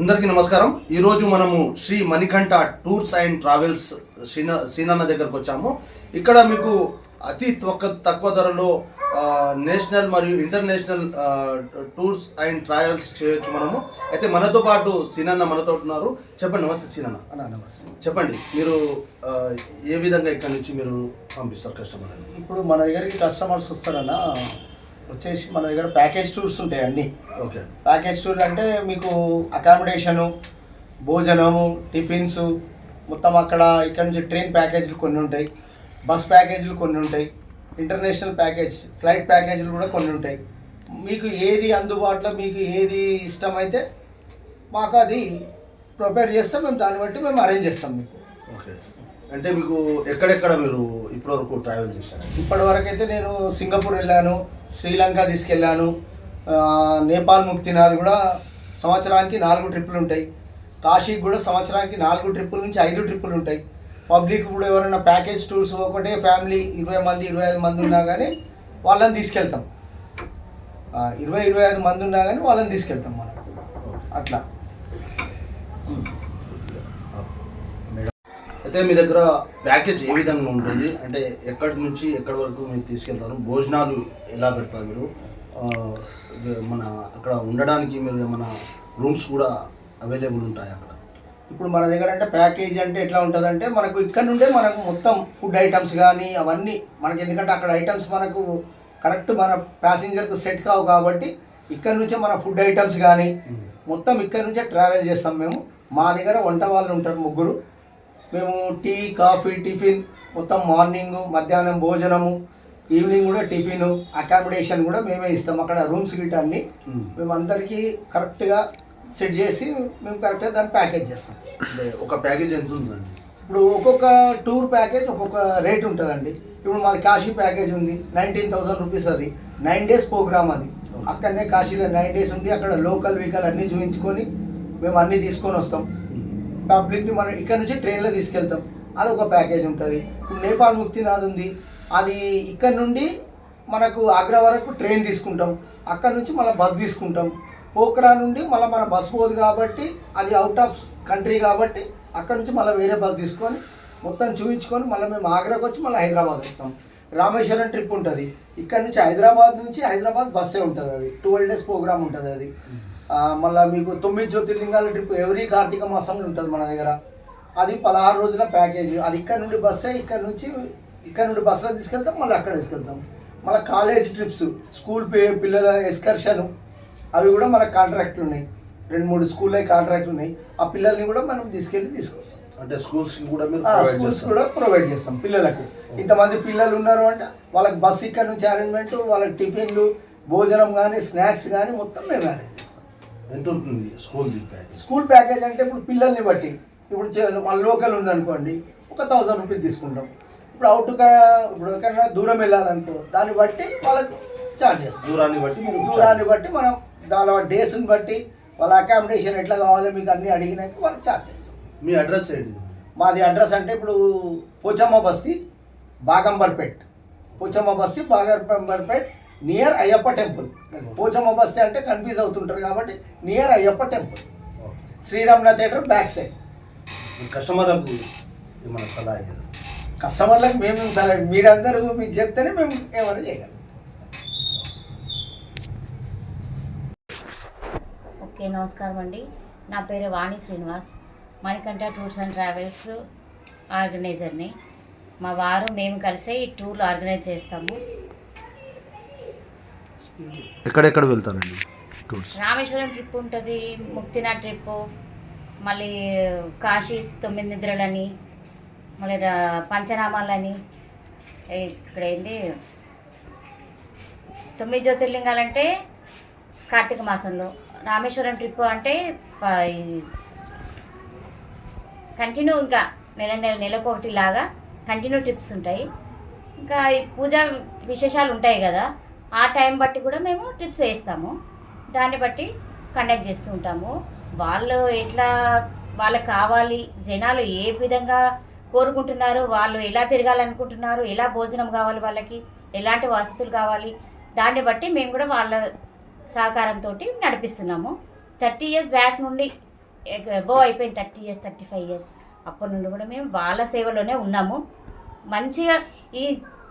అందరికీ నమస్కారం. ఈరోజు మనము Shri Manikanta tours and travels శ్రీన శ్రీనన్న దగ్గరకు వచ్చాము. ఇక్కడ మీకు అతి తక్కువ తక్కువ ధరలో నేషనల్ మరియు ఇంటర్నేషనల్ టూర్స్ అండ్ ట్రావెల్స్ చేయొచ్చు మనము. అయితే మనతో పాటు సీనన్న మనతో ఉన్నారు. చెప్పండి నమస్తే సీనన్న. అన్నా నమస్తే. చెప్పండి మీరు ఏ విధంగా ఇక్కడ నుంచి మీరు పంపిస్తారు కస్టమర్ ఇప్పుడు మన దగ్గరికి కస్టమర్స్ వస్తారన్న వచ్చేసి మన దగ్గర ప్యాకేజ్ టూర్స్ ఉంటాయి అన్నీ. ఓకే. ప్యాకేజ్ టూర్ అంటే మీకు అకామిడేషను భోజనము టిఫిన్స్ మొత్తం అక్కడ ఇక్కడ నుంచి ట్రైన్ ప్యాకేజీలు కొన్ని ఉంటాయి బస్ ప్యాకేజీలు కొన్ని ఉంటాయి ఇంటర్నేషనల్ ప్యాకేజ్ ఫ్లైట్ ప్యాకేజీలు కూడా కొన్ని ఉంటాయి. మీకు ఏది అందుబాటులో మీకు ఏది ఇష్టమైతే మాకు అది ప్రిపేర్ చేస్తాం మేము దాన్ని బట్టి మేము అరేంజ్ చేస్తాం మీకు. ఓకే. అంటే మీకు ఎక్కడెక్కడ మీరు ఇప్పటివరకు ట్రావెల్ చేశారు ఇప్పటి వరకు అయితే నేను సింగపూర్ వెళ్ళాను శ్రీలంక తీసుకెళ్ళాను నేపాల్ ముక్తినాథ్ కూడా సంవత్సరానికి నాలుగు ట్రిప్పులు ఉంటాయి. కాశీకి కూడా సంవత్సరానికి నాలుగు ట్రిప్పుల నుంచి ఐదు ట్రిప్పులు ఉంటాయి. పబ్లిక్ కూడా ఎవరైనా ప్యాకేజ్ టూర్స్ ఒకటే ఫ్యామిలీ ఇరవై మంది ఇరవై ఐదు మంది ఉన్నా కానీ వాళ్ళని తీసుకెళ్తాం. ఇరవై ఇరవై ఐదు మంది ఉన్నా కానీ వాళ్ళని తీసుకెళ్తాం మనం. అట్లా. అయితే మీ దగ్గర ప్యాకేజ్ ఏ విధంగా ఉంటుంది? అంటే ఎక్కడి నుంచి ఎక్కడి వరకు మీరు తీసుకెళ్తారు? భోజనాలు ఎలా పెడతారు మీరు? మన అక్కడ ఉండడానికి మీరు ఏమైనా రూమ్స్ కూడా అవైలబుల్ ఉంటాయి అక్కడ? ఇప్పుడు మన దగ్గర అంటే ప్యాకేజ్ అంటే ఎట్లా ఉంటుంది అంటే మనకు ఇక్కడ నుండే మనకు మొత్తం ఫుడ్ ఐటమ్స్ కానీ అవన్నీ మనకి ఎందుకంటే అక్కడ ఐటమ్స్ మనకు కరెక్ట్ మన ప్యాసింజర్కు సెట్ కావు కాబట్టి ఇక్కడ నుంచే మన ఫుడ్ ఐటమ్స్ కానీ మొత్తం ఇక్కడ నుంచే ట్రావెల్ చేస్తాం మేము. మా దగ్గర వంట వాళ్ళు ఉంటారు ముగ్గురు. మేము టీ కాఫీ టిఫిన్ మొత్తం మార్నింగ్ మధ్యాహ్నం భోజనము ఈవినింగ్ కూడా టిఫిన్ అకామిడేషన్ కూడా మేమే ఇస్తాం. అక్కడ రూమ్స్ గిట్ అన్నీ మేము. అందరికీ కరెక్ట్గా సెట్ చేసి మేము కరెక్ట్గా దాన్ని ప్యాకేజ్ చేస్తాం. ఒక ప్యాకేజ్ ఎంత ఉందండి? ఇప్పుడు ఒక్కొక్క టూర్ ప్యాకేజ్ ఒక్కొక్క రేట్ ఉంటుందండి. ఇప్పుడు మాది కాశీ ప్యాకేజ్ ఉంది నైన్టీన్ థౌసండ్ రూపీస్ అది. నైన్ డేస్ ప్రోగ్రామ్ అది. అక్కడనే కాశీలో నైన్ డేస్ ఉండి అక్కడ లోకల్ వెహికల్ అన్నీ చూపించుకొని మేము అన్నీ తీసుకొని వస్తాం. పబ్లిక్ని మనం ఇక్కడ నుంచి ట్రైన్లో తీసుకెళ్తాం. అది ఒక ప్యాకేజ్ ఉంటుంది. నేపాల్ ముక్తినాథ్ ఉంది. అది ఇక్కడ నుండి మనకు ఆగ్రా వరకు ట్రైన్ తీసుకుంటాం. అక్కడ నుంచి మళ్ళీ బస్ తీసుకుంటాం. పోక్రా నుండి మళ్ళీ మన బస్ పోదు కాబట్టి అది అవుట్ ఆఫ్ కంట్రీ కాబట్టి అక్కడ నుంచి మళ్ళీ వేరే బస్ తీసుకొని మొత్తం చూపించుకొని మళ్ళీ మేము ఆగ్రాకి వచ్చి మళ్ళీ హైదరాబాద్ వస్తాం. రామేశ్వరం ట్రిప్ ఉంటుంది. ఇక్కడ నుంచి హైదరాబాద్ నుంచి హైదరాబాద్ బస్సే ఉంటుంది అది. ట్వెల్వ్ డేస్ ప్రోగ్రామ్ ఉంటుంది అది. మళ్ళీ మీకు తొమ్మిది జ్యోతిర్లింగాల ట్రిప్ ఎవ్రీ కార్తీక మాసంలో ఉంటుంది మన దగ్గర. అది పదహారు రోజుల ప్యాకేజ్ అది ఇక్కడ నుండి బస్సే ఇక్కడ నుంచి ఇక్కడ నుండి బస్సులో తీసుకెళ్తాం మళ్ళీ అక్కడ తీసుకెళ్తాం. మళ్ళీ కాలేజ్ ట్రిప్స్ స్కూల్ పిల్లల ఎక్స్కర్షన్ అవి కూడా మనకు కాంట్రాక్ట్లు ఉన్నాయి. రెండు మూడు స్కూల్లో కాంట్రాక్ట్లు ఉన్నాయి. ఆ పిల్లల్ని కూడా మనం తీసుకెళ్ళి తీసుకొస్తాం. అంటే స్కూల్స్కి కూడా స్కూల్స్. కూడా ప్రొవైడ్ చేస్తాం పిల్లలకు. ఇంతమంది పిల్లలు ఉన్నారు అంటే వాళ్ళకి బస్ ఇక్కడ నుంచి అరేంజ్మెంట్ వాళ్ళకి టిఫిన్లు భోజనం కానీ స్నాక్స్ కానీ మొత్తం మేము అరేంజ్ చేస్తాం. ఎంత ఉంటుంది స్కూల్ ప్యాకేజ్ స్కూల్ ప్యాకేజ్ అంటే ఇప్పుడు పిల్లల్ని బట్టి ఇప్పుడు మన లోకల్ ఉందనుకోండి ఒక థౌజండ్ రూపీస్ తీసుకుంటాం. ఇప్పుడు అవుట్ ఇప్పుడు ఎక్కడైనా దూరం వెళ్ళాలనుకో దాన్ని బట్టి వాళ్ళకి ఛార్జ్ చేస్తాం దూరాన్ని బట్టి దూరాన్ని బట్టి మనం దాని డేస్ని బట్టి వాళ్ళ అకామిడేషన్ ఎట్లా కావాలో మీకు అన్నీ అడిగినాక వాళ్ళకి ఛార్జ్ చేస్తాం మీ అడ్రస్ ఏంటి? మాది అడ్రస్ అంటే ఇప్పుడు పోచమ్మ బస్తీ బాగంబర్పేట్. పోచమ్మ బస్తీ బాగంబర్పేట్ నియర్ అయ్యప్ప టెంపుల్. పోచమ్మ బస్తీ అంటే కన్ఫ్యూజ్ అవుతుంటారు కాబట్టి near Ayyappa temple. Sriramanatha theatre back side. కస్టమర్లకు ఏమైనా సలహా కస్టమర్లకు మేము సరే మీరందరూ మీకు చెప్తేనే మేము ఏమైనా చేయగలం. ఓకే నమస్కారం అండి. నా పేరు Vani Srinivas. Manikanta tours and travels ఆర్గనైజర్ని. మా వారు మేము కలిసి ఈ టూర్లు ఆర్గనైజ్ చేస్తాము. ఎక్కడెక్కడ వెళ్తారండి టూర్స్? రామేశ్వరం ట్రిప్ ఉంటుంది ముక్తినాథ్ ట్రిప్ మళ్ళీ కాశీ తొమ్మిది నిద్రలని మళ్ళీ రా- పంచనామాలని ఇక్కడ ఏంటి తొమ్మిది జ్యోతిర్లింగాలంటే కార్తీక మాసంలో. రామేశ్వరం ట్రిప్ అంటే ప- ఈ కంటిన్యూ ఇంకా నెల నెల నెలకు ఒకటి లాగా కంటిన్యూ ట్రిప్స్ ఉంటాయి. ఇంకా పూజా విశేషాలు ఉంటాయి కదా ఆ టైం బట్టి కూడా మేము ట్రిప్స్ వేస్తాము. దాన్ని బట్టి కండక్ట్ చేస్తూ ఉంటాము. వాళ్ళు ఎట్లా వాళ్ళకి కావాలి జనాలు ఏ విధంగా కోరుకుంటున్నారు వాళ్ళు ఎలా తిరగాలనుకుంటున్నారు ఎలా భోజనం కావాలి వాళ్ళకి ఎలాంటి వసతులు కావాలి దాన్ని బట్టి మేము కూడా వాళ్ళ సహకారంతో నడిపిస్తున్నాము. థర్టీ ఇయర్స్ బ్యాక్ నుండి ఎబో అయిపోయింది thirty years thirty five years. అప్పటి నుండి కూడా మేము వాళ్ళ సేవలోనే ఉన్నాము. మంచిగా ఈ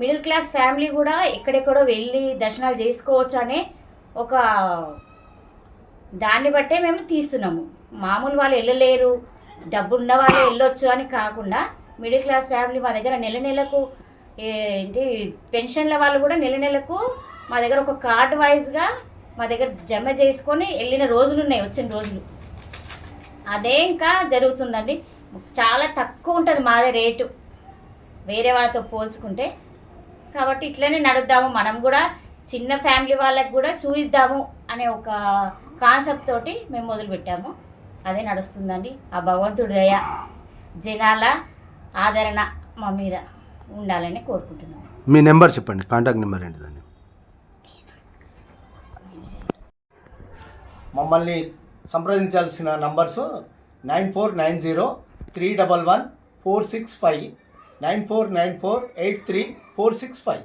మిడిల్ క్లాస్ ఫ్యామిలీ కూడా ఎక్కడెక్కడో వెళ్ళి దర్శనాలు చేసుకోవచ్చు అనే ఒక దాన్ని బట్టే మేము తీస్తున్నాము. మామూలు వాళ్ళు వెళ్ళలేరు డబ్బు ఉన్న వాళ్ళు వెళ్ళొచ్చు అని కాకుండా మిడిల్ క్లాస్ ఫ్యామిలీ మా దగ్గర నెల నెలకు ఏంటి పెన్షన్ల వాళ్ళు కూడా నెల నెలకు మా దగ్గర ఒక కార్డ్ వైజ్గా మా దగ్గర జమ చేసుకొని వెళ్ళిన రోజులు ఉన్నాయి వచ్చిన రోజులు. అదే ఇంకా జరుగుతుందండి. చాలా తక్కువ ఉంటుంది మాదే రేటు. వేరే వాళ్ళతో పోల్చుకుంటే కాబట్టి ఇట్లనే నడుద్దాము. మనం కూడా చిన్న ఫ్యామిలీ వాళ్ళకి కూడా చూయిద్దాము అనే ఒక కాన్సెప్ట్ తోటి మేము మొదలుపెట్టాము. అదే నడుస్తుందండి. ఆ భగవంతుడి దయ జనాల ఆదరణ మా మీద ఉండాలని కోరుకుంటున్నాను మీ నెంబర్ చెప్పండి. కాంటాక్ట్ నెంబర్ ఏంటిదండి మమ్మల్ని సంప్రదించాల్సిన numbers nine four nine zero three double one four six five nine four nine four eight three four six five